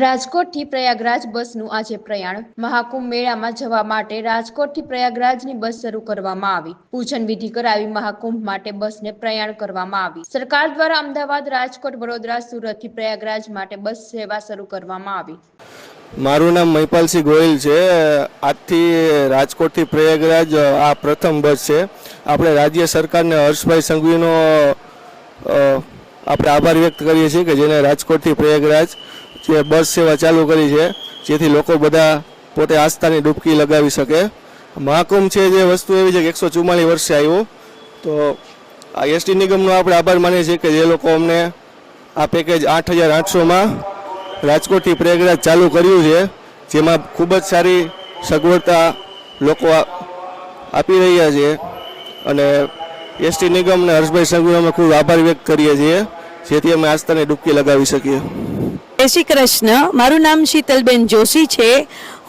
રાજકોટથી પ્રયાગરાજ બસનું આજે પ્રયાણ. મહાકુંભ મેળામાં જવા માટે રાજકોટથી પ્રયાગરાજની બસ શરૂ કરવામાં આવી. પૂજન વિધિ કરાવી મહાકુંભ માટે બસને પ્રયાણ કરવામાં આવી. સરકાર દ્વારા અમદાવાદ, રાજકોટ, વડોદરા, સુરતથી પ્રયાગરાજ માટે બસ સેવા શરૂ કરવામાં આવી. મારું નામ મહિપાલસિંહ ગોયલ છે. આજથી રાજકોટથી પ્રયાગરાજ આ પ્રથમ બસ છે. આપણે રાજ્ય સરકારને હર્ષભાઈ સંઘવીનો આપણે આભાર વ્યક્ત કરીએ છીએ કે જેને રાજકોટથી પ્રયાગરાજ જે બસ સેવા ચાલુ કરી છે, જેથી લોકો બધા પોતે આસ્થાની ડૂબકી લગાવી શકે. મહાકુંભ છે જે વસ્તુ એવી છે કે એકસો ચુમ્માલીસ વર્ષે આવ્યો. તો આ એસટી નિગમનો આપણે આભાર માનીએ છીએ કે જે લોકો અમને આ પેકેજ આઠ હજાર આઠસોમાં રાજકોટથી પ્રયાગરાજ ચાલુ કર્યું છે, જેમાં ખૂબ જ સારી સગવડતા લોકો આપી રહ્યા છે. અને એસટી નિગમ અને હર્ષભાઈ સંઘવીનો અમે ખૂબ આભાર વ્યક્ત કરીએ છીએ, જેથી અમે આસ્થાની ડૂબકી લગાવી શકીએ. જય શ્રી કૃષ્ણ મારું નામ શીતલબેન જોશી છે.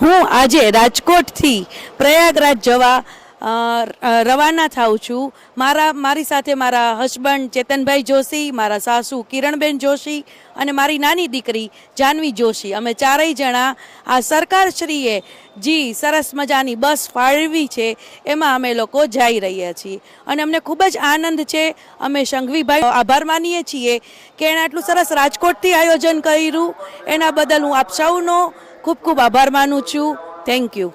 હું આજે રાજકોટથી પ્રયાગરાજ જવા રવાના થાઉં છું. મારા, મારી સાથે મારા હસબન્ડ ચેતનભાઈ જોશી, મારા સાસુ કિરણબેન જોશી અને મારી નાની દીકરી જાનવી જોશી. અમે ચારેય જણા આ સરકારશ્રીએ જી સરસ મજાની બસ ફાળવી છે, એમાં અમે લોકો જઈ રહ્યા છીએ. અને અમને ખૂબ જ આનંદ છે. અમે સંઘવીભાઈ આભાર માનીએ છીએ કે એણે આટલું સરસ રાજકોટથી આયોજન કર્યું. એના બદલ હું આપ સૌનો ખૂબ ખૂબ આભાર માનું છું. Thank you